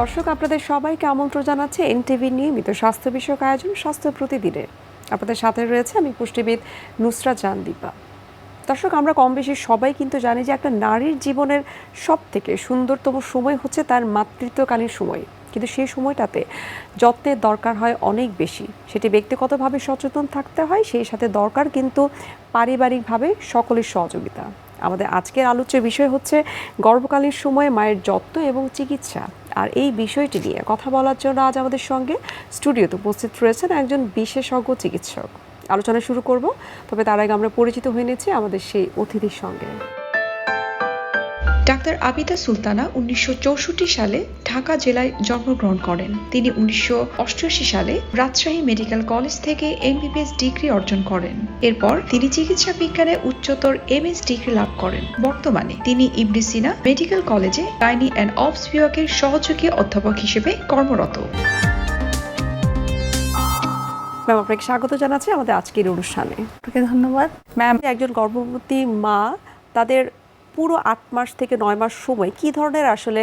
দর্শক, আপনাদের সবাইকে আমন্ত্রণ জানাচ্ছে এনটিভি নিয়মিত স্বাস্থ্য বিষয়ক আয়োজন, স্বাস্থ্য প্রতিদিনে আপনাদের সাথে রয়েছে আমি পুষ্টিবিদ নুসরা দীপা দর্শক, আমরা কম বেশি সবাই কিন্তু জানি যে একটা নারীর জীবনের সব থেকে সুন্দরতম সময় হচ্ছে তার মাতৃত্বকালীন সময়। কিন্তু সেই সময়টাতে যত্নের দরকার হয় অনেক বেশি। সেটি ব্যক্তিগতভাবে সচেতন থাকতে হয়, সেই সাথে দরকার কিন্তু পারিবারিকভাবে সকলের সহযোগিতা। আমাদের আজকের আলোচ্য বিষয় হচ্ছে গর্ভকালীন সময়ে মায়ের যত্ন এবং চিকিৎসা। আর এই বিষয়টি নিয়ে কথা বলার জন্য আজ আমাদের সঙ্গে স্টুডিওতে উপস্থিত রয়েছেন একজন বিশেষজ্ঞ চিকিৎসক। আলোচনা শুরু করব, তবে তার আগে আমরা পরিচিত হয়ে নিয়েছি আমাদের সেই অতিথির সঙ্গে। ডাক্তার আবিদা সুলতানা উনিশশো সালে ঢাকা জেলায় জন্মগ্রহণ করেন। তিনি উনিশশো সালে রাজশাহী মেডিকেল কলেজ থেকে এমবিবিএস ডিগ্রি অর্জন করেন। এরপর তিনি চিকিৎসা বিজ্ঞানে উচ্চতর এমএস ডিগ্রি লাভ করেন। বর্তমানে তিনি ইবনে মেডিকেল কলেজে গাইনি অ্যান্ড অবস বিভাগের সহযোগী অধ্যাপক হিসেবে কর্মরত। ম্যাম, আপনাকে স্বাগত জানাচ্ছি আমাদের আজকের অনুষ্ঠানে। আপনাকে ধন্যবাদ। ম্যাম, একজন গর্ভবতী মা, তাদের পুরো আট মাস থেকে নয় মাস সময় কি ধরনের আসলে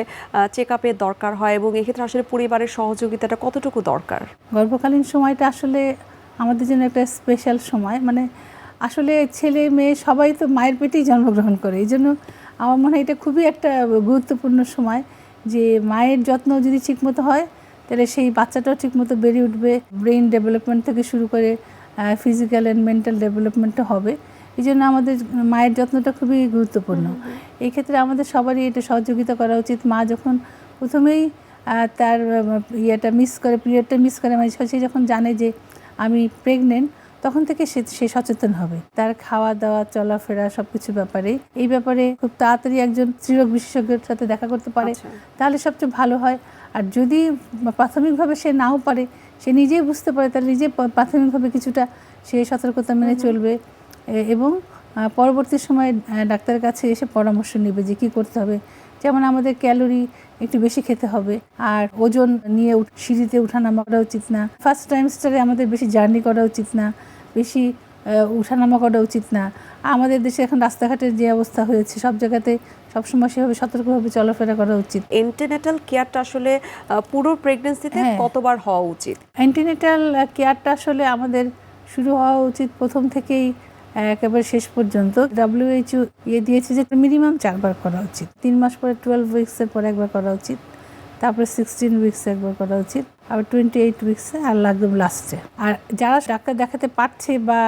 চেক আপের দরকার হয় এবং এক্ষেত্রে আসলে পরিবারের সহযোগিতাটা কতটুকু দরকার? গর্ভকালীন সময়টা আসলে আমাদের জন্য একটা স্পেশাল সময়। মানে আসলে ছেলে মেয়ে সবাই তো মায়ের পেটেই জন্মগ্রহণ করে। এই জন্য আমার মনে হয় এটা খুবই একটা গুরুত্বপূর্ণ সময় যে মায়ের যত্ন যদি ঠিকমতো হয়, তাহলে সেই বাচ্চাটাও ঠিকমতো বেড়ে উঠবে। ব্রেন ডেভেলপমেন্ট থেকে শুরু করে ফিজিক্যাল অ্যান্ড মেন্টাল ডেভেলপমেন্টও হবে। এই জন্য আমাদের মায়ের যত্নটা খুবই গুরুত্বপূর্ণ। এই ক্ষেত্রে আমাদের সবারই এটা সহযোগিতা করা উচিত। মা যখন প্রথমেই তার ইয়েটা মিস করে পিরিয়ডটা মিস করে মানে সে যখন জানে যে আমি প্রেগনেন্ট তখন থেকে সে সে সচেতন হবে। তার খাওয়া দাওয়া চলাফেরা সব কিছু ব্যাপারে। এই ব্যাপারে খুব তাড়াতাড়ি একজন স্ত্রীরোগ বিশেষজ্ঞের সাথে দেখা করতে পারে। আচ্ছা। তাহলে সবচেয়ে ভালো হয়। আর যদি প্রাথমিকভাবে সে নাও পারে সে নিজেই বুঝতে পারে তাহলে নিজে প্রাথমিকভাবে কিছুটা সে সতর্কতা মেনে চলবে। এবং পরবর্তী সময়ে ডাক্তারের কাছে এসে পরামর্শ নেবে যে কী করতে হবে। যেমন আমাদের ক্যালোরি একটু বেশি খেতে হবে আর ওজন নিয়ে সিঁড়িতে উঠানামা করা উচিত না। ফার্স্ট টাইমস্টারে আমাদের বেশি জার্নি করা উচিত না বেশি উঠানামা করা উচিত না। আমাদের দেশে এখন রাস্তাঘাটের যে অবস্থা হয়েছে সব জায়গাতে সবসময় সেভাবে সতর্কভাবে চলাফেরা করা উচিত। এন্টেনেটাল কেয়ারটা আসলে পুরো প্রেগনেন্সিতে হ্যাঁ। কতবার হওয়া উচিত? অ্যান্টিনেটাল কেয়ারটা আসলে আমাদের শুরু হওয়া উচিত প্রথম থেকেই একেবারে শেষ পর্যন্ত ডাব্লিউএইচও ইয়ে দিয়েছে যে মিনিমাম চারবার করা উচিত। তিন মাস পরে টুয়েলভ উইক্সের পরে একবার করা উচিত। তারপরে সিক্সটিন উইক্সে একবার করা উচিত। আবার টোয়েন্টি এইট উইক্সে আর একদম লাস্টে আর যারা ডাক্তার দেখাতে পারছে বা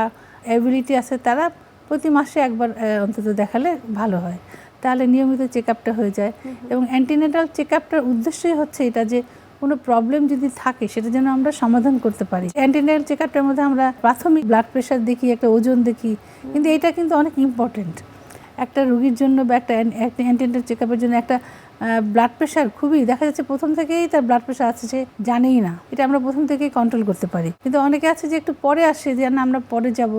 অ্যাবিলিটি আছে তারা প্রতি মাসে একবার অন্তত দেখালে ভালো হয়। তাহলে নিয়মিত চেক আপটা হয়ে যায়। এবং অ্যান্টিনেটাল চেক আপটার উদ্দেশ্যই হচ্ছে এটা যে কোনো প্রবলেম যদি থাকে, সেটা যেন আমরা সমাধান করতে পারি। অ্যান্টিনেটাল চেক আপটার মধ্যে আমরা প্রাথমিক ব্লাড প্রেশার দেখি, একটা ওজন দেখি, কিন্তু এটা কিন্তু অনেক ইম্পর্টেন্ট একটা রুগীর জন্য বা একটা অ্যান্টিনেটাল চেক আপের জন্য একটা ব্লাড প্রেশার খুবই, দেখা যাচ্ছে প্রথম থেকেই তার ব্লাড প্রেশার আছে, সে জানেই না। এটা আমরা প্রথম থেকেই কন্ট্রোল করতে পারি। কিন্তু অনেকে আছে যে একটু পরে আসে, যে না, আমরা পরে যাব।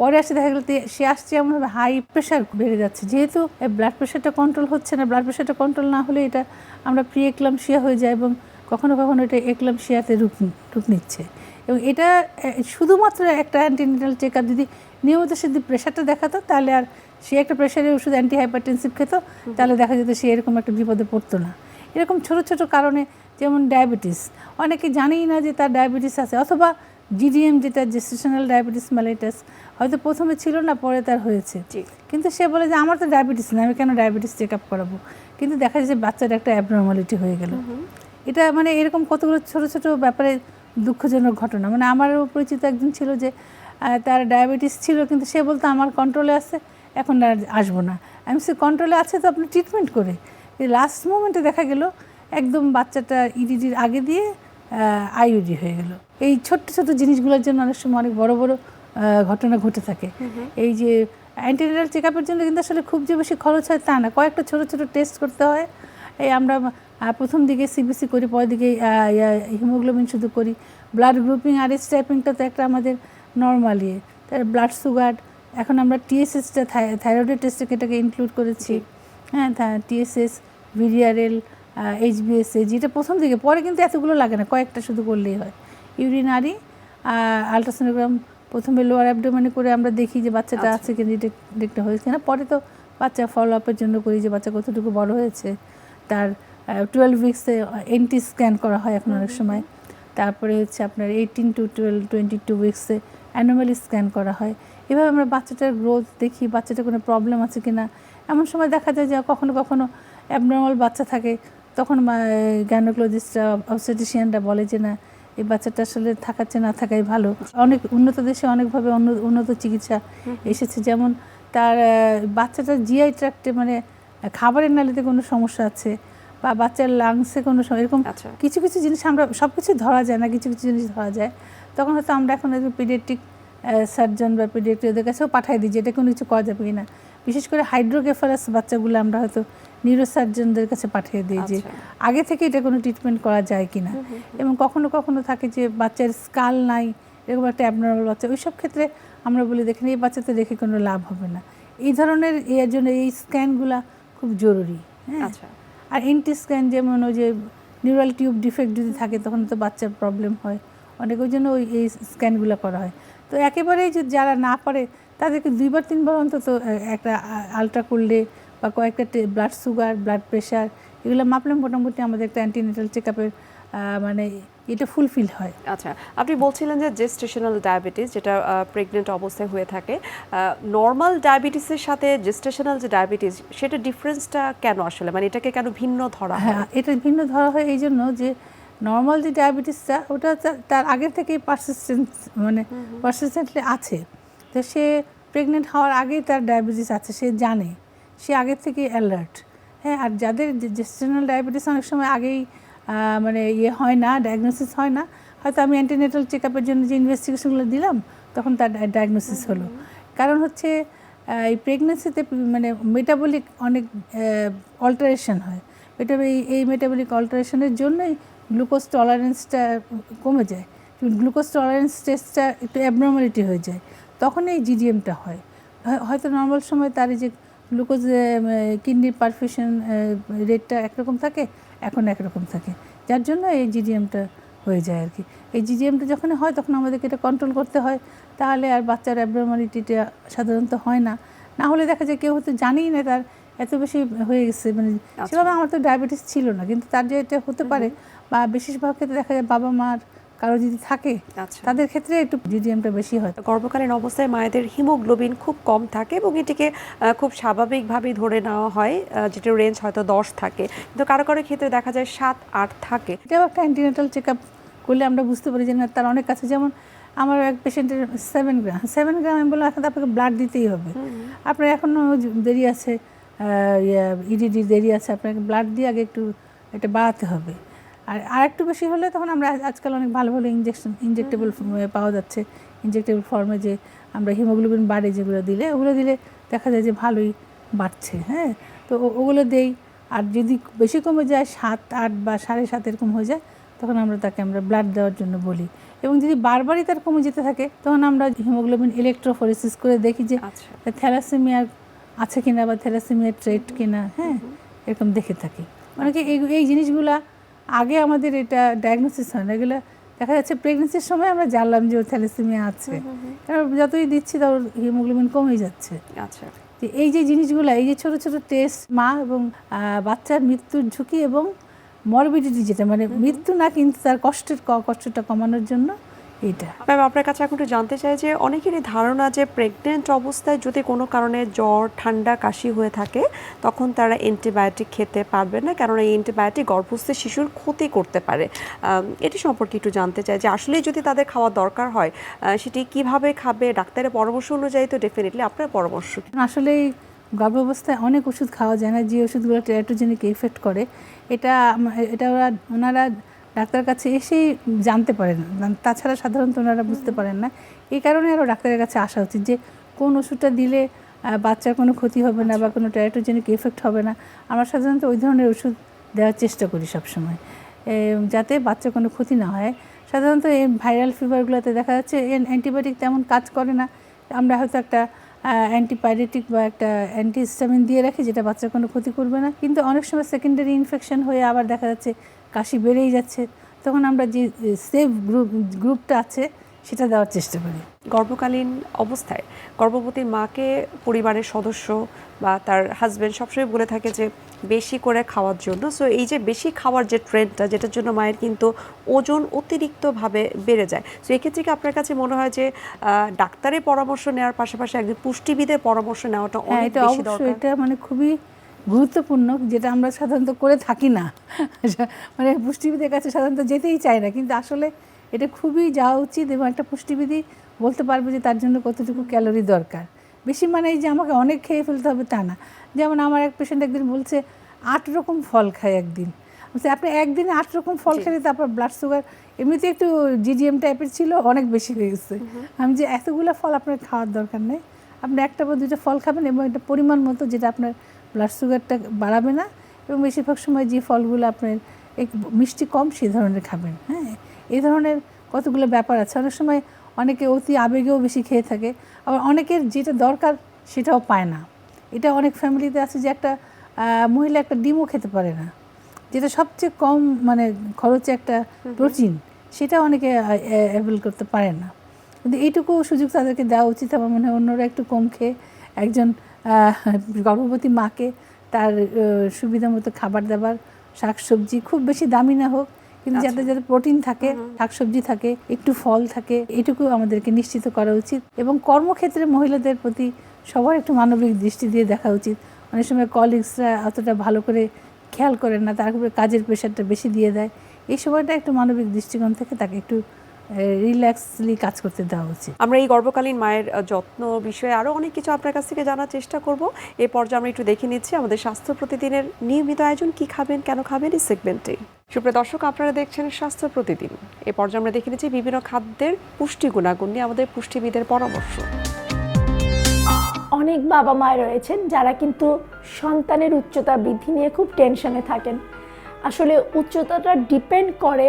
পরে আসে দেখা গেল সে আসছে এমনভাবে হাই প্রেশার বেড়ে যাচ্ছে। যেহেতু ব্লাড প্রেশারটা কন্ট্রোল হচ্ছে না ব্লাড প্রেশারটা কন্ট্রোল না হলে এটা আমরা প্রি এক্লামশিয়া হয়ে যায় এবং কখনো কখনো এটা এক্লামশিয়াতে রূপ রূপ নিচ্ছে। এবং এটা শুধুমাত্র একটা অ্যান্টিনিটাল চেক আপ যদি নিয়মিত সে যদি প্রেশারটা দেখাতো তাহলে আর সে একটা প্রেশারের ওষুধ অ্যান্টি হাইপারটেনসিভ খেত তাহলে দেখা যেত সে এরকম একটা বিপদে পড়তো না। এরকম ছোট ছোট কারণে যেমন ডায়াবেটিস অনেকে জানেই না যে তার ডায়াবেটিস আছে অথবা জিডিএম যেটা জেস্টেশনাল ডায়াবেটিস মেলাইটাস হয়তো প্রথমে ছিল না পরে তার হয়েছে। কিন্তু সে বলে যে আমার তো ডায়াবেটিস না আমি কেন ডায়াবেটিস চেক আপ করাবো? কিন্তু দেখা যাচ্ছে বাচ্চার একটা অ্যাবনর্মালিটি হয়ে গেল। এটা মানে এরকম কতগুলো ছোট ছোট ব্যাপারে দুঃখজনক ঘটনা। মানে আমারও পরিচিত একজন ছিল যে তার ডায়াবেটিস ছিল কিন্তু সে বলতো আমার কন্ট্রোলে আছে এখন আর আসব না। আমি সে কন্ট্রোলে আছে তো আপনি ট্রিটমেন্ট করে? লাস্ট মোমেন্টে দেখা গেল একদম বাচ্চাটা ইডিডির আগে দিয়ে আইইডি হয়ে গেল। এই ছোট্ট ছোট জিনিসগুলোর জন্য অনেক সময় অনেক বড় বড় ঘটনা ঘটে থাকে। এই যে অ্যান্টিনেটাল চেক আপের জন্য কিন্তু আসলে খুব যে বেশি খরচ হয় তা না। কয়েকটা ছোট ছোট টেস্ট করতে হয়। এই আমরা প্রথম দিকে সিবিসি করি পরের দিকে হিমোগ্লোবিন শুধু করি। ব্লাড গ্রুপিং আর এস টাইপিংটা তো একটা আমাদের নর্মাল ইয়ে। তার ব্লাড সুগার এখন আমরা টিএসএসটা থাইরয়েডের টেস্টে এটাকে ইনক্লুড করেছি। হ্যাঁ টিএসএস ভিডিআরএল এইচবিএসএ যেটা প্রথম দিকে। পরে কিন্তু এতগুলো লাগে না কয়েকটা শুধু করলেই হয়। ইউরিনারি আলট্রাসোনোগ্রাম প্রথমে লোয়ার অ্যাবডোমেনে করে আমরা দেখি যে বাচ্চাটা আছে কিনা ডিটেক্ট হয়েছে কিনা। পরে তো বাচ্চা ফলো আপের জন্য করি যে বাচ্চা কতটুকু বড় হয়েছে তার টুয়েলভ উইক্সে এনটি স্ক্যান করা হয় এখন অনেক সময়। তারপরে হচ্ছে আপনার eighteen to twelve twenty two উইক্সে anomaly scan করা হয়। এভাবে আমরা বাচ্চাটার গ্রোথ দেখি বাচ্চাটার কোনো প্রবলেম আছে কি না এমন সময় দেখা যায় যে কখনো কখনো অ্যাবনর্মাল বাচ্চা থাকে তখন গ্যানোক্লোজিস্টরা অবসেটিশিয়ানরা বলে যে না এই বাচ্চাটা আসলে থাকাচ্ছে না থাকাই ভালো। অনেক উন্নত দেশে অনেকভাবে উন্নত চিকিৎসা এসেছে। যেমন তার আহ, বাচ্চাটার জিআই ট্র্যাক্টে মানে খাবারের নালিতে কোনো সমস্যা আছে বা বাচ্চার লাংসে কোনো সম- এরকম আচ্ছা। কিছু কিছু জিনিস আমরা সব কিছু ধরা যায় না কিছু কিছু জিনিস ধরা যায়। তখন হয়তো আমরা এখন পিডিয়াট্রিক সার্জন বা পিডিয়াট্রিক ওদের কাছেও পাঠাই দিই যে এটা কোনো কিছু করা যাবে কি না বিশেষ করে হাইড্রোগেফারাস বাচ্চাগুলো আমরা হয়তো নিউরোসার্জনদের কাছে পাঠিয়ে দিই যে আচ্ছা। আগে থেকে এটা কোনো ট্রিটমেন্ট করা যায় কি না এবং কখনো কখনো থাকে যে বাচ্চার স্কাল নাই এরকম একটা অ্যাবনর্মাল বাচ্চা ওই সব ক্ষেত্রে আমরা বলি দেখেন এই বাচ্চাতে রেখে কোনো লাভ হবে না। এই ধরনের এর জন্য এই স্ক্যানগুলা খুব জরুরি হ্যাঁ? আচ্ছা। আর এনটি স্ক্যান যেমন ওই যে নিউরাল টিউব ডিফেক্ট যদি থাকে, তখন তো বাচ্চার প্রবলেম হয়। অনেক ওই জন্য ওই, এই স্ক্যানগুলো করা হয়। তো একেবারেই যে যারা না পারে, তাদেরকে দুইবার, তিনবার অন্তত একটা আলট্রা করলে বা কয়েকটা ব্লাড সুগার ব্লাড প্রেশার এগুলো মাপলে মোটামুটি আমাদের একটা অ্যান্টিনেটাল চেক আপের মানে এটা ফুলফিল হয়। আচ্ছা আপনি বলছিলেন যে জেস্টেশনাল ডায়াবেটিস যেটা প্রেগনেন্ট অবস্থায় হয়ে থাকে নর্মাল ডায়াবেটিসের সাথে জেস্টেশনাল যে ডায়াবেটিস সেটা ডিফারেন্সটা কেন আসলে? মানে এটাকে কেন ভিন্ন ধরা হয়? হ্যাঁ এটা ভিন্ন ধরা হয় এই জন্য যে নর্মাল যে ডায়াবেটিসটা ওটা তার আগের থেকেই পারসিস্টেন্স মানে পারসিস্টেন্টলি আছে। তো সে প্রেগনেন্ট হওয়ার আগেই তার ডায়াবেটিস আছে সে জানে। সে আগের থেকে অ্যালার্ট হ্যাঁ আর যাদের জেস্টেশনাল ডায়াবেটিস অনেক সময় আগেই মানে ইয়ে হয় না ডায়াগনোসিস হয় না। হয়তো আমি অ্যান্টিনেটাল চেক আপের জন্য যে ইনভেস্টিগেশনগুলো দিলাম তখন তার ডায়াগনোসিস হলো। কারণ হচ্ছে এই প্রেগনেন্সিতে মানে মেটাবলিক অনেক অল্টারেশন হয়। এটা এই এই মেটাবলিক অল্টারেশনের জন্যই গ্লুকোজ টলারেন্সটা কমে যায়। গ্লুকোজ টলারেন্স টেস্টটা একটু অ্যাবনর্মালিটি হয়ে যায়। তখন এই জিডিএমটা হয়। হয়- হয়তো নর্মাল সময় তার এই যে গ্লুকোজ কিডনির পারফিউশন রেটটা একরকম থাকে এখন একরকম থাকে। যার জন্য এই জিডিএমটা হয়ে যায় আর কি। এই জিডিএমটা যখন হয় তখন আমাদেরকে এটা কন্ট্রোল করতে হয়। তাহলে আর বাচ্চার অ্যাব্রোমালিটিটা সাধারণত হয় না। না হলে দেখা যায় কেউ হয়তো জানেই না তার এত বেশি হয়ে গেছে। মানে সেভাবে আমার তো ডায়াবেটিস ছিল না। কিন্তু তার যে এটা হতে পারে বা বেশিরভাগ ক্ষেত্রে দেখা যায় বাবা মার কারও যদি থাকে আচ্ছা। তাদের ক্ষেত্রে একটু জিডিএমটা বেশি হয়। গর্ভকালীন অবস্থায় মায়েদের হিমোগ্লোবিন খুব কম থাকে এবং এটিকে খুব স্বাভাবিকভাবেই ধরে নেওয়া হয় যেটার রেঞ্জ হয়তো দশ থাকে। কিন্তু কারও কারও ক্ষেত্রে দেখা যায় সাত আট থাকে। এটাও একটা অ্যান্টিনেটাল চেক আপ করলে আমরা বুঝতে পারি যে না তার অনেক কাছে যেমন আমার এক পেশেন্টের সেভেন গ্রাম সেভেন গ্রাম আমি বললাম এখন আপনাকে ব্লাড দিতেই হবে। আপনার এখনও দেরি আছে ইডিডি দেরি আছে আপনাকে ব্লাড দিয়ে আগে একটু এটা বাড়াতে হবে। আর আর একটু বেশি হলে তখন আমরা আজকাল অনেক ভালো ভালো ইঞ্জেকশন ইনজেক্টেবল পাওয়া যাচ্ছে। ইনজেক্টেবল ফর্মে যে আমরা হিমোগ্লোবিন বাড়ে যেগুলো দিলে ওগুলো দিলে দেখা যায় যে ভালোই বাড়ছে হ্যাঁ? তো ও- ওগুলো দেই। আর যদি বেশি কমে যায় সাত আট বা সাড়ে সাত এরকম হয়ে যায় তখন আমরা তাকে আমরা ব্লাড দেওয়ার জন্য বলি। এবং যদি বারবারই তার কমে যেতে থাকে তখন আমরা হিমোগ্লোবিন ইলেকট্রোফোরেসিস করে দেখি যে আচ্ছা। থ্যালাসেমিয়ার আছে কিনা বা থ্যালাসেমিয়ার ট্রেট কিনা হ্যাঁ? এরকম দেখে থাকি। অনেকে এই এই জিনিসগুলা আগে আমাদের এটা ডায়াগনোসিস হয় না। এগুলো দেখা যাচ্ছে প্রেগনেন্সির সময় আমরা জানলাম যে ওর থ্যালাসেমিয়া আছে। কারণ যতই দিচ্ছি তার হিমোগ্লোবিন কমেই যাচ্ছে। আচ্ছা। যে এই যে জিনিসগুলো এই যে ছোট ছোট টেস্ট মা এবং বাচ্চার মৃত্যুর ঝুঁকি এবং মরবিডিটি যেটা মানে মৃত্যু না কিন্তু তার কষ্টের ক- কষ্টটা কমানোর জন্য এইটা ম্যাম আপনার কাছে এখন একটু জানতে চাই যে অনেকেরই ধারণা যে প্রেগনেন্ট অবস্থায় যদি কোনো কারণে জ্বর, ঠান্ডা, কাশি হয়ে থাকে, তখন তারা অ্যান্টিবায়োটিক খেতে পারবে না কারণ এই অ্যান্টিবায়োটিক গর্ভস্থ শিশুর ক্ষতি করতে পারে এটি সম্পর্কে একটু জানতে চাই যে আসলে যদি তাদের খাওয়া দরকার হয় সেটি কীভাবে খাবে, ডাক্তারের পরামর্শ অনুযায়ী তো ডেফিনেটলি আপনার পরামর্শ কি? আসলেই গর্ভাবস্থায় অনেক ওষুধ খাওয়া যায় না, যে ওষুধগুলো টেরাটোজেনিক এফেক্ট করে, এটা এটা ওরা, ওনারা ডাক্তারের কাছে এসেই জানতে পারেন। তাছাড়া সাধারণত ওনারা বুঝতে পারেন না। এই কারণে আরও ডাক্তারের কাছে আসা উচিত যে, কোন ওষুধটা দিলে বাচ্চার কোনো ক্ষতি হবে না বা কোনো টেরাটোজেনিক এফেক্ট হবে না, আমরা সাধারণত ওই ধরনের ওষুধ দেওয়ার চেষ্টা করি সবসময়। যাতে বাচ্চার কোনো ক্ষতি না হয়। সাধারণত এই ভাইরাল ফিভারগুলোতে দেখা যাচ্ছে অ্যান্টিবায়োটিক তেমন কাজ করে না। আমরা হয়তো একটা অ্যান্টিপাইরেটিক বা একটা অ্যান্টিহিস্টামিন দিয়ে রাখি, যেটা বাচ্চার কোনো ক্ষতি করবে না। কিন্তু অনেক সময় সেকেন্ডারি ইনফেকশন হয়ে আবার দেখা যাচ্ছে কাশি বেড়েই যাচ্ছে তখন আমরা যে সেফ গ্রুপ গ্রুপটা আছে সেটা দেওয়ার চেষ্টা করি। গর্ভকালীন অবস্থায় গর্ভবতী মাকে পরিবারের সদস্য বা তার হাজবেন্ড সবসময় বলে থাকে যে বেশি করে খাওয়ার জন্য। সো এই যে বেশি খাওয়ার যে ট্রেন্ডটা যেটার জন্য মায়ের কিন্তু ওজন অতিরিক্তভাবে বেড়ে যায়। সো এক্ষেত্রে কি আপনার কাছে মনে হয় যে ডাক্তারের পরামর্শ নেওয়ার পাশাপাশি একজন পুষ্টিবিদের পরামর্শ নেওয়াটা হ্যাঁ অনেক বেশি দরকার? এটা মানে খুবই গুরুত্বপূর্ণ যেটা আমরা সাধারণত করে থাকি না। মানে পুষ্টিবিদের কাছে সাধারণত যেতেই চাই না কিন্তু আসলে এটা খুবই যাওয়া উচিত এবং একটা পুষ্টিবিধি বলতে পারবে যে তার জন্য কতটুকু ক্যালোরি দরকার। বেশি মানে এই যে আমাকে অনেক খেয়ে ফেলতে হবে তা না। যেমন আমার এক পেশেন্ট একদিন বলছে আট রকম ফল খায় একদিন। বলছে আপনি একদিনে আট রকম ফল খেলে তারপর ব্লাড সুগার এমনিতে একটু জিডিএম টাইপের ছিল অনেক বেশি হয়ে গেছে। আমি যে এতগুলো ফল আপনার খাওয়ার দরকার নেই। আপনি একটা বা দুটো ফল খাবেন এবং একটা পরিমাণ মতো যেটা আপনার ব্লাড সুগারটা বাড়াবে না এবং বেশিরভাগ সময় যে ফলগুলো আপনার এক- মিষ্টি কম সেই ধরনের খাবেন হ্যাঁ? এই ধরনের কতগুলো ব্যাপার আছে। অনেক সময় অনেকে অতি আবেগেও বেশি খেয়ে থাকে আবার অনেকের যেটা দরকার সেটাও পায় না। এটা অনেক ফ্যামিলিতে আছে যে একটা মহিলা একটা ডিমও খেতে পারে না যেটা সবচেয়ে কম মানে খরচে একটা প্রোটিন সেটা অনেকে অ্যাভেল করতে পারে না। কিন্তু এইটুকু সুযোগ তাদেরকে দেওয়া উচিত। আমার মনে হয় অন্যরা একটু কম খেয়ে একজন গর্ভবতী মাকে তার সুবিধা মতো খাবার দাবার শাকসবজি খুব বেশি দামি না হোক কিন্তু যাতে যাতে প্রোটিন থাকে শাকসবজি থাকে একটু ফল থাকে এটুকু আমাদেরকে নিশ্চিত করা উচিত এবং কর্মক্ষেত্রে মহিলাদের প্রতি সবার একটু মানবিক দৃষ্টি দিয়ে দেখা উচিত। অনেক সময় কলিগসরা অতটা ভালো করে খেয়াল করেন না তারপরে কাজের প্রেশারটা বেশি দিয়ে দেয়। এই সময়টা একটু মানবিক দৃষ্টিকোণ থেকে তাকে একটু রিল্যাক্সলি কাজ করতে দেওয়া উচিত। আমরা এই গর্ভকালীন মায়ের যত্ন বিষয়ে আরও অনেক কিছু আপনার কাছ থেকে জানার চেষ্টা করব। এই পর্যায়ে আমরা একটু দেখে নিচ্ছি আমাদের স্বাস্থ্য প্রতিদিনের নিয়মিত আয়োজন কি খাবেন কেন খাবেন এই সেগমেন্টে সুপ্রিয় দর্শক আপনারা দেখছেন স্বাস্থ্য প্রতিদিন। এ পর্যায়ে আমরা দেখে নিচ্ছি বিভিন্ন খাদ্যের পুষ্টি গুণাগুণ নিয়ে আমাদের পুষ্টিবিদের পরামর্শ। অনেক বাবা মায় রয়েছেন যারা কিন্তু সন্তানের উচ্চতা বৃদ্ধি নিয়ে খুব টেনশনে থাকেন। আসলে উচ্চতাটা ডিপেন্ড করে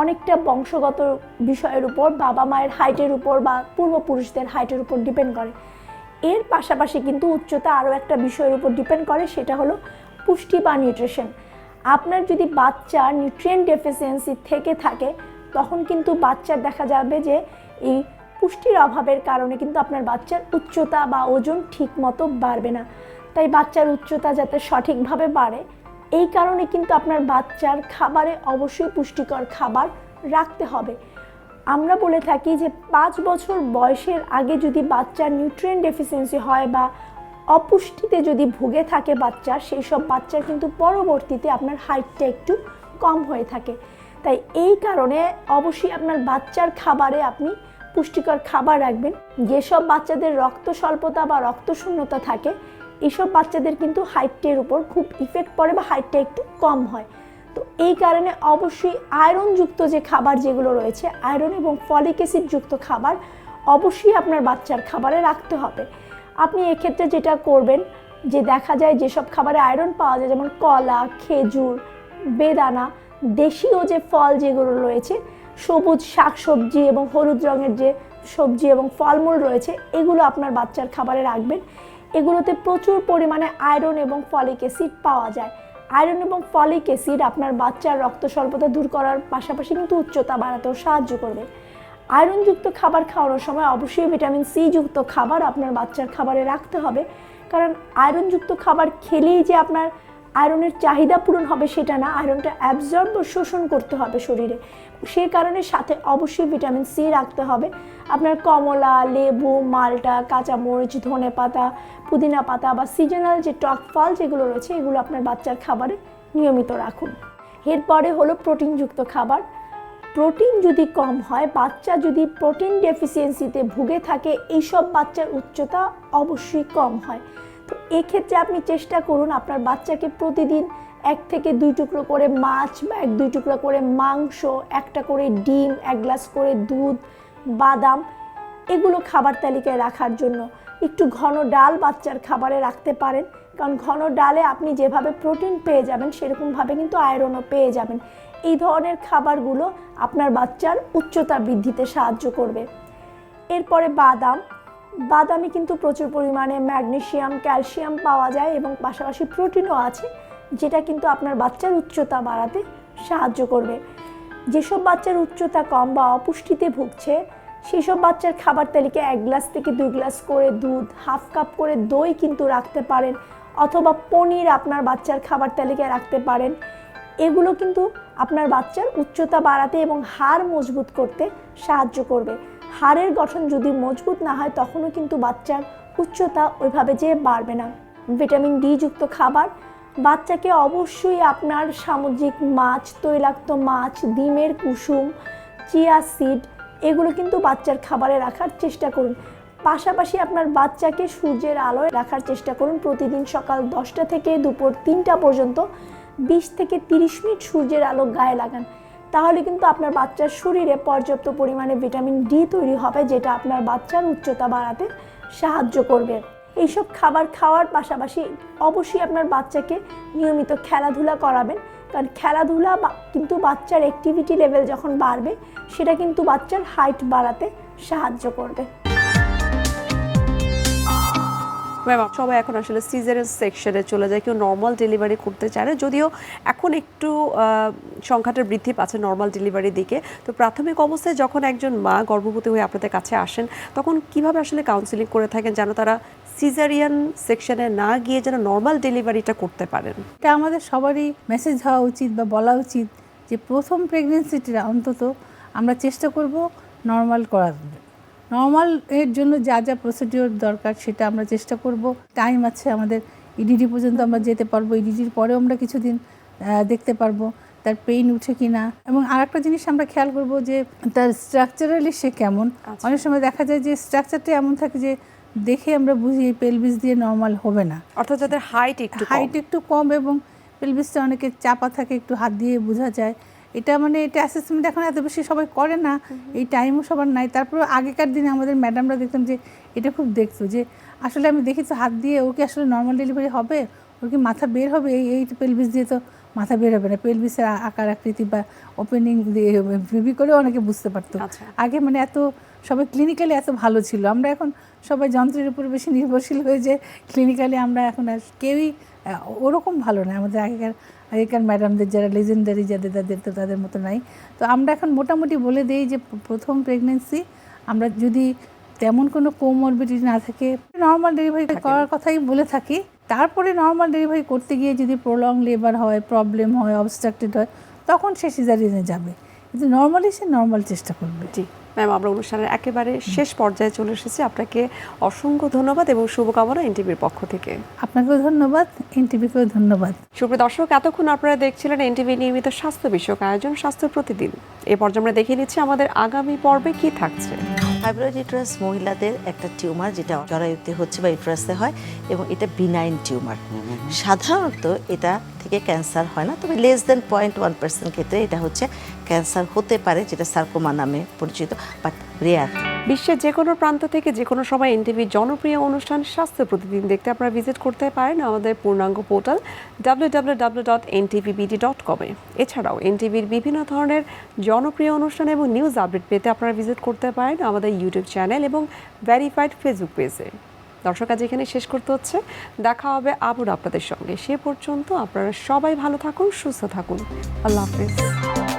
অনেকটা বংশগত বিষয়ের উপর, বাবা মায়ের হাইটের উপর বা পূর্বপুরুষদের হাইটের উপর ডিপেন্ড করে। এর পাশাপাশি কিন্তু উচ্চতা আরও একটা বিষয়ের উপর ডিপেন্ড করে, সেটা হলো পুষ্টি বা নিউট্রিশন আপনার যদি বাচ্চার নিউট্রিয়েন্ট ডেফিসিয়েন্সি থেকে থাকে, তখন কিন্তু বাচ্চার দেখা যাবে যে এই পুষ্টির অভাবের কারণে কিন্তু আপনার বাচ্চার উচ্চতা বা ওজন ঠিক মতো বাড়বে না। তাই বাচ্চার উচ্চতা যাতে সঠিকভাবে বাড়ে এই কারণে কিন্তু আপনার বাচ্চার খাবারে অবশ্যই পুষ্টিকর খাবার রাখতে হবে। আমরা বলে থাকি যে পাঁচ বছর বয়সের আগে যদি বাচ্চার নিউট্রিয়েন্ট ডেফিসিয়েন্সি হয় বা অপুষ্টিতে যদি ভুগে থাকে বাচ্চা, সেই সব বাচ্চার কিন্তু পরবর্তীতে আপনার হাইটটা একটু কম হয়ে থাকে। তাই এই কারণে অবশ্যই আপনার বাচ্চার খাবারে আপনি পুষ্টিকর খাবার রাখবেন। যেসব বাচ্চাদের রক্ত স্বল্পতা বা রক্ত শূন্যতা থাকে এইসব বাচ্চাদের কিন্তু হাইটের উপর খুব ইফেক্ট পড়ে বা হাইটটা একটু কম হয়। তো এই কারণে অবশ্যই আয়রনযুক্ত যে খাবার যেগুলো রয়েছে আয়রন এবং ফলিক অ্যাসিড যুক্ত খাবার অবশ্যই আপনার বাচ্চার খাবারে রাখতে হবে। আপনি এক্ষেত্রে যেটা করবেন, যে দেখা যায় যেসব খাবারে আয়রন পাওয়া যায়, যেমন কলা, খেজুর, বেদানা, দেশীয় যে ফল যেগুলো রয়েছে, সবুজ শাকসবজি এবং হলুদ রঙের যে সবজি এবং ফলমূল রয়েছে, এগুলো আপনার বাচ্চার খাবারে রাখবেন। এগুলোতে প্রচুর পরিমাণে আয়রন এবং ফলিক অ্যাসিড পাওয়া যায়। আয়রন এবং ফলিক অ্যাসিড আপনার বাচ্চার রক্ত স্বল্পতা দূর করার পাশাপাশি কিন্তু উচ্চতা বাড়াতেও সাহায্য করবে। আয়রনযুক্ত খাবার খাওয়ানোর সময় অবশ্যই ভিটামিন সি যুক্ত খাবার আপনার বাচ্চার খাবারে রাখতে হবে। কারণ আয়রনযুক্ত খাবার খেলেই যে আপনার আয়রনের চাহিদা পূরণ হবে সেটা না আয়রনটা অ্যাবজর্ব শোষণ করতে হবে শরীরে। সেই কারণে সাথে অবশ্যই ভিটামিন সি রাখতে হবে। আপনার কমলা, লেবু, মালটা, কাঁচামরিচ ধনে পাতা পুদিনা পাতা বা সিজনাল যে টক ফল যেগুলো রয়েছে, এগুলো আপনার বাচ্চার খাবারে নিয়মিত রাখুন। এরপরে হলো প্রোটিনযুক্ত খাবার। প্রোটিন যদি কম হয়, বাচ্চা যদি প্রোটিন ডেফিসিয়েন্সিতে ভুগে থাকে, এইসব বাচ্চার উচ্চতা অবশ্যই কম হয়। তো এক্ষেত্রে আপনি চেষ্টা করুন আপনার বাচ্চাকে প্রতিদিন এক থেকে দুই টুকরো করে মাছ বা এক দুই টুকরো করে মাংস, একটা করে ডিম, এক গ্লাস করে দুধ, বাদাম, এগুলো খাবার তালিকায় রাখার জন্য একটু ঘন ডাল বাচ্চার খাবারে রাখতে পারেন। কারণ ঘন ডালে আপনি যেভাবে প্রোটিন পেয়ে যাবেন, সেরকমভাবে কিন্তু আয়রনও পেয়ে যাবেন। এই ধরনের খাবারগুলো আপনার বাচ্চার উচ্চতা বৃদ্ধিতে সাহায্য করবে। এরপরে বাদাম। বাদামে কিন্তু প্রচুর পরিমাণে ম্যাগনেসিয়াম ক্যালসিয়াম পাওয়া যায় এবং পাশাপাশি প্রোটিনও আছে, যেটা কিন্তু আপনার বাচ্চার উচ্চতা বাড়াতে সাহায্য করবে। যেসব বাচ্চার উচ্চতা কম বা অপুষ্টিতে ভুগছে সেই সব বাচ্চার খাবার তালিকায় এক গ্লাস থেকে দুই গ্লাস করে দুধ, হাফ কাপ করে দই কিন্তু রাখতে পারেন অথবা পনির আপনার বাচ্চার খাবার তালিকায় রাখতে পারেন। এগুলো কিন্তু আপনার বাচ্চার উচ্চতা বাড়াতে এবং হাড় মজবুত করতে সাহায্য করবে। হাড়ের গঠন যদি মজবুত না হয়, তখনও কিন্তু বাচ্চার উচ্চতা ওইভাবে যে বাড়বে না। ভিটামিন ডি যুক্ত খাবার, বাচ্চাকে অবশ্যই আপনার সামুদ্রিক মাছ, তৈলাক্ত মাছ, ডিমের কুসুম, চিয়া সিড এগুলো কিন্তু বাচ্চার খাবারে রাখার চেষ্টা করুন। পাশাপাশি আপনার বাচ্চাকে সূর্যের আলোয় রাখার চেষ্টা করুন। প্রতিদিন সকাল দশটা থেকে দুপুর তিনটা পর্যন্ত বিশ থেকে তিরিশ মিনিট সূর্যের আলো গায়ে লাগান। তাহলে কিন্তু আপনার বাচ্চার শরীরে পর্যাপ্ত পরিমাণে ভিটামিন ডি তৈরি হবে, যেটা আপনার বাচ্চার উচ্চতা বাড়াতে সাহায্য করবে। এইসব খাবার খাওয়ার পাশাপাশি অবশ্যই আপনার বাচ্চাকে নিয়মিত খেলাধুলা করাবেন। কারণ খেলাধুলা কিন্তু বাচ্চার অ্যাক্টিভিটি লেভেল যখন বাড়বে, সেটা কিন্তু বাচ্চার হাইট বাড়াতে সাহায্য করবে। সবাই এখন আসলে সিজারের সেকশনে চলে যায়। কেউ নর্মাল ডেলিভারি করতে চায় না। যদিও এখন একটু সংখ্যাটা বৃদ্ধি পাচ্ছে নর্মাল ডেলিভারির দিকে। তো প্রাথমিক অবস্থায় যখন একজন মা গর্ভবতী হয়ে আপনাদের কাছে আসেন, তখন কীভাবে আসলে কাউন্সিলিং করে থাকেন যেন তারা সিজারিয়ান সেকশনে না গিয়ে যেন নর্মাল ডেলিভারিটা করতে পারেন। এটা আমাদের সবারই মেসেজ হওয়া উচিত বা বলা উচিত যে প্রথম প্রেগনেন্সিটা অন্তত আমরা চেষ্টা করব নর্মাল করার। নর্মাল এর জন্য যা যা প্রসিডিওর দরকার সেটা আমরা চেষ্টা করব। টাইম আছে আমাদের ইডিডি পর্যন্ত আমরা যেতে পারব ইডিডির পরেও আমরা কিছুদিন দেখতে পারব তার পেইন উঠে কি না এবং আর একটা জিনিস আমরা খেয়াল করব যে তার স্ট্রাকচারালি সে কেমন। আচ্ছা। অনেক সময় দেখা যায় যে স্ট্রাকচারটা এমন থাকে যে দেখে আমরা বুঝি এই পেলভিস দিয়ে নর্মাল হবে না। অর্থাৎ যাদের হাইট একটু হাইট একটু কম এবং পেলভিসটা অনেকে চাপা থাকে একটু হাত দিয়ে বোঝা যায়। এটা মানে এটা অ্যাসেসমেন্ট এখন এত বেশি সবাই করে না। এই টাইমও সবার নাই। তারপরে আগেকার দিনে আমাদের ম্যাডামরা দেখতাম যে এটা খুব দেখতো যে আসলে আমি দেখি তো হাত দিয়ে ও কি আসলে নর্মাল ডেলিভারি হবে? ওর কি মাথা বের হবে? এই এই পেলভিস দিয়ে তো মাথা বের হবে না। পেলভিসের আকার আকৃতি বা ওপেনিং দিয়ে ভিভি করেও অনেকে বুঝতে পারতো। আচ্ছা। আগে মানে এত সবাই ক্লিনিক্যালি এত ভালো ছিল। আমরা এখন সবাই যন্ত্রের উপর বেশি নির্ভরশীল হয়ে যে ক্লিনিক্যালি আমরা এখন আর কেউই ওরকম ভালো না। আমাদের আগেকার আগেকার ম্যাডামদের যারা লেজেন্ডারি যাদের তাদের তো তাদের মতো নাই। তো আমরা এখন মোটামুটি বলে দিই যে প্রথম প্রেগনেন্সি আমরা যদি তেমন কোনো কোমরবিডিটি না থাকে নর্মাল ডেলিভারি করার কথাই বলে থাকি। তারপরে নর্মাল ডেলিভারি করতে গিয়ে যদি প্রলং লেবার হয় প্রবলেম হয় অবস্ট্রাক্টেড হয় তখন সে সিজারিনে যাবে। কিন্তু নর্মালি সে নর্মাল চেষ্টা করবে। জি ম্যাম আমরা অনুষ্ঠানের একেবারে শেষ পর্যায়ে চলে এসেছি। আপনাকে অসংখ্য ধন্যবাদ এবং শুভকামনা এনটিভির পক্ষ থেকে। আপনাকেও ধন্যবাদ এনটিভিকেও ধন্যবাদ। সুপ্রিয় দর্শক এতক্ষণ আপনারা দেখছিলেন এনটিভি নিয়মিত স্বাস্থ্য বিষয়ক আয়োজন স্বাস্থ্য প্রতিদিন। এই পর্যায়ে আমরা দেখে নিচ্ছি আমাদের আগামী পর্বে কি থাকছে। ফাইব্রয়েড ইউটারাস মহিলাদের একটা টিউমার যেটা জরায়ুতে হচ্ছে বা ইউটারাসে হয় এবং এটা বিনাইন টিউমার সাধারণত এটা থেকে ক্যান্সার হয় না তবে less than point one percent ক্ষেত্রে এটা হচ্ছে ক্যান্সার হতে পারে যেটা সার্কোমা নামে পরিচিত। বাট রেয়ার বিশ্বের যে কোনো প্রান্ত থেকে যে কোনো সময় এনটিভির জনপ্রিয় অনুষ্ঠান স্বাস্থ্য প্রতিদিন দেখতে আপনারা ভিজিট করতে পারেন আমাদের পূর্ণাঙ্গ পোর্টাল ডাব্লিউ ডট ডট এছাড়াও এনটিভির বিভিন্ন ধরনের জনপ্রিয় অনুষ্ঠান এবং নিউজ আপডেট পেতে আপনারা ভিজিট করতে পারেন আমাদের ইউটিউব চ্যানেল এবং ভেরিফাইড ফেসবুক পেজে দর্শক, আজ এখানে শেষ করতে হচ্ছে। দেখা হবে আবার আপনাদের সঙ্গে। সে পর্যন্ত আপনারা সবাই ভালো থাকুন, সুস্থ থাকুন। আল্লাহ হাফিজ।